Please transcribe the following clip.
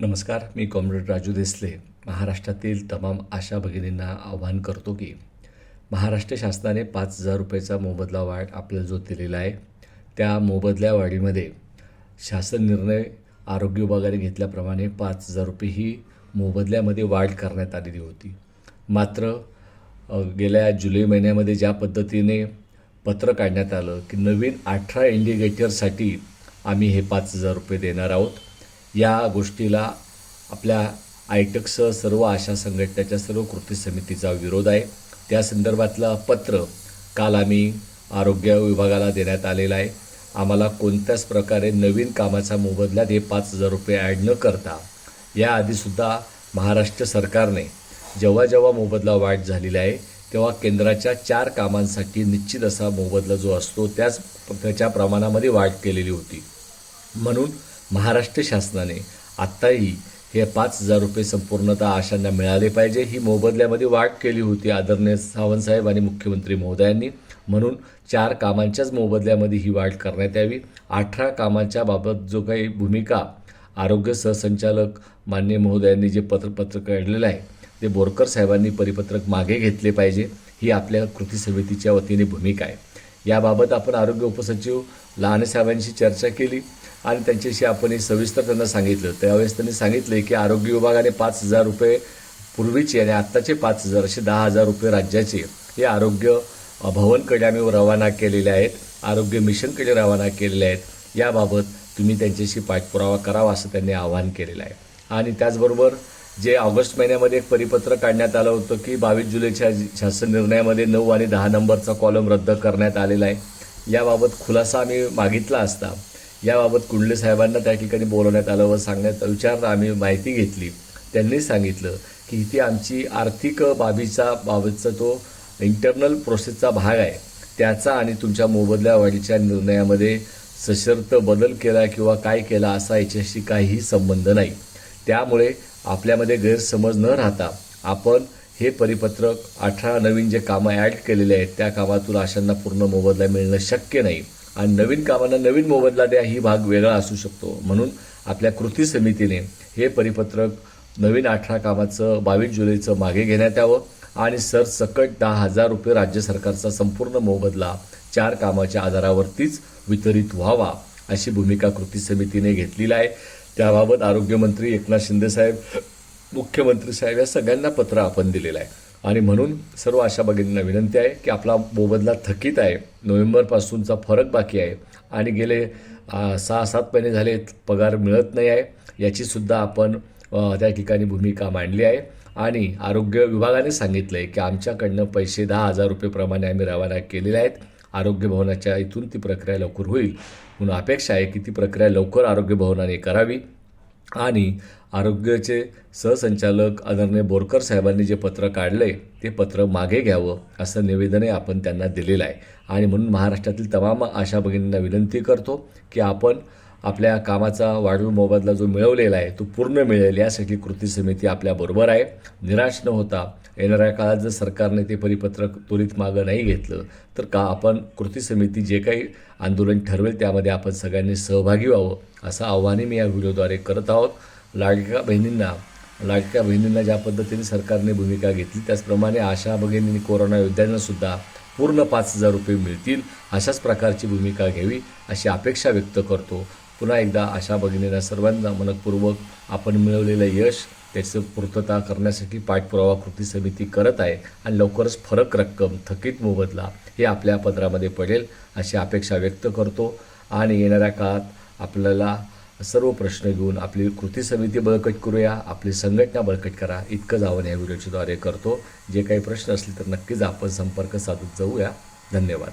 नमस्कार मी कॉम्रेड राजू देसले. महाराष्ट्रातील तमाम आशा भगिनींना आवाहन करतो की महाराष्ट्र शासनाने पाच हजार रुपयाचा मोबदला वाढ आपल्याला जो दिलेला आहे. त्या मोबदल्या वाढीमध्ये शासन निर्णय आरोग्य विभागाने घेतल्याप्रमाणे पाच हजार रुपये ही मोबदल्यामध्ये वाढ करण्यात आलेली होती. मात्र गेल्या जुलै महिन्यामध्ये ज्या पद्धतीने पत्र काढण्यात आलं की नवीन अठरा इंडिकेटरसाठी आम्ही हे पाच हजार रुपये देणार आहोत या गोष्टीला आपल्या आयटकसह सर्व आशा संघटनेच्या सर्व कृती समितीचा विरोध आहे. त्या संदर्भातलं पत्र काल आम्ही आरोग्य विभागाला देण्यात आलेलं आहे. आम्हाला कोणत्याच प्रकारे नवीन कामाचा मोबदल्यात हे पाच हजार रुपये ॲड न करता याआधीसुद्धा महाराष्ट्र सरकारने जेव्हा जेव्हा मोबदला वाढ झालेला आहे तेव्हा केंद्राच्या चार कामांसाठी निश्चित असा मोबदला जो असतो त्याच त्याच्या प्रमाणामध्ये वाढ केलेली होती. म्हणून महाराष्ट्र शासनाने आत्ताही हे पाच हजार रुपये संपूर्णतः आशांना मिळाले पाहिजे. ही मोबदल्यामध्ये वाढ केली होती आदरणीय सावंतसाहेब आणि मुख्यमंत्री महोदयांनी. म्हणून चार कामांच्याच मोबदल्यामध्ये ही वाढ करण्यात यावी. अठरा कामांच्या बाबत जो काही भूमिका आरोग्य सहसंचालक मान्य महोदयांनी जे पत्र पत्र काढलेलं आहे ते बोरकर साहेबांनी परिपत्रक मागे घेतले पाहिजे. ही आपल्या कृती समितीच्या वतीने भूमिका आहे. याबाबत आपण आरोग्य उपसचिव लहानसाहेबांशी चर्चा केली आणि त्यांच्याशी आपण हे सविस्तर त्यांना सांगितलं. त्यावेळेस त्यांनी सांगितले की आरोग्य विभागाने पाच हजार रुपये पूर्वीचे आणि आत्ताचे पाच हजार असे दहा हजार रुपये राज्याचे हे आरोग्य भवनकडे आम्ही रवाना केलेले आहेत. आरोग्य मिशनकडे रवाना केलेले आहेत. याबाबत तुम्ही त्यांच्याशी पाठपुरावा करावा असं त्यांनी आवाहन केलेलं आहे. आणि त्याचबरोबर जे ऑगस्ट महिन्यामध्ये एक परिपत्र काढण्यात आलं होतं की बावीस जुलैच्या शासन निर्णयामध्ये नऊ आणि दहा नंबरचा कॉलम रद्द करण्यात आलेला आहे. याबाबत खुलासा आम्ही मागितला असता याबाबत कुंडले साहेबांना त्या ठिकाणी बोलवण्यात आलं व सांगण्यात विचार आम्ही माहिती घेतली. त्यांनी सांगितलं की इथे आमची आर्थिक बाबीचा बाबतचा तो इंटरनल प्रोसेसचा भाग आहे. त्याचा आणि तुमच्या मोबदल्या वाढीच्या निर्णयामध्ये सशर्त बदल केला किंवा काय केला असा याच्याशी काहीही संबंध नाही. त्यामुळे आपल्यामध्ये गैरसमज न राहता आपण हे परिपत्रक अठरा नवीन जे कामं ॲड केलेले आहेत त्या कामातून आशांना पूर्ण मोबदला मिळणं शक्य नाही. आणि नवीन कामांना नवीन मोबदला द्या ही भाग वेगळा असू शकतो. म्हणून आपल्या कृती समितीने हे परिपत्रक नवीन अठरा कामाचं बावीस जुलैचं मागे घेण्यात यावं आणि सरसकट दहा हजार रुपये राज्य सरकारचा संपूर्ण मोबदला चार कामाच्या आधारावरतीच वितरित व्हावा अशी भूमिका कृती समितीने घेतलेली आहे. त्याबाबत आरोग्यमंत्री एकनाथ शिंदेसाहेब मुख्यमंत्री साहेब या सगळ्यांना पत्र आपण दिलेलं आहे. आणि म्हणून सर्व आशा भगिनींना विनंती आहे की आपला मोबदला थकीत आहे. नोव्हेंबरपासूनचा फरक बाकी आहे. आणि गेले सहा सात महिने झाले पगार मिळत नाही आहे. याचीसुद्धा आपण त्या ठिकाणी भूमिका मांडली आहे. आणि आरोग्य विभागाने सांगितलं आहे की आमच्याकडनं पैसे दहा हजार रुपयेप्रमाणे आम्ही रवाना केलेले आहेत. आरोग्य भवनाच्या इथून ती प्रक्रिया लवकर होईल. म्हणून अपेक्षा आहे की ती प्रक्रिया लवकर आरोग्य भवनाने करावी. आणि आरोग्याचे सहसंचालक आदरणीय बोरकर साहेबांनी जे पत्र काढले ते पत्र मागे घ्यावं असं निवेदनही आपण त्यांना दिलेलं आहे. आणि म्हणून महाराष्ट्रातील तमाम आशा भगिनींना विनंती करतो की आपण आपल्या कामाचा वाढीव मोबदला जो मिळवलेला आहे तो पूर्ण मिळेल. यासाठी कृती समिती आपल्याबरोबर आहे. निराश न होता येणाऱ्या काळात जर सरकारने ते परिपत्रक त्वरित मागं नाही घेतलं तर का आपण कृती समिती जे काही आंदोलन ठरवेल त्यामध्ये आपण सगळ्यांनी सहभागी व्हावं? असं आव्हानही मी या व्हिडिओद्वारे करत आहोत. लाडक्या बहिणींना लाडक्या बहिणींना ज्या पद्धतीने सरकारने भूमिका घेतली त्याचप्रमाणे आशा भगिनी कोरोना योद्ध्यांनासुद्धा पूर्ण पाच हजार रुपये मिळतील अशाच प्रकारची भूमिका घ्यावी अशी अपेक्षा व्यक्त करतो. पुन्हा एकदा आशा भगिनींना सर्वांना मनपूर्वक आपण मिळवलेलं यश त्याचं पूर्तता करण्यासाठी पाठपुरावा कृती समिती करत आहे आणि लवकरच फरक रक्कम थकीत मोबदला हे आपल्या पदरामध्ये पडेल अशी अपेक्षा व्यक्त करतो. आणि येणाऱ्या काळात आपल्याला सर्व प्रश्न घेऊन आपली कृती समिती बळकट करूया आपली संघटना बळकट करा इतकंच आव्हान या व्हिडिओच्याद्वारे करतो. जे काही प्रश्न असले तर नक्कीच आपण संपर्क साधत जाऊया. धन्यवाद.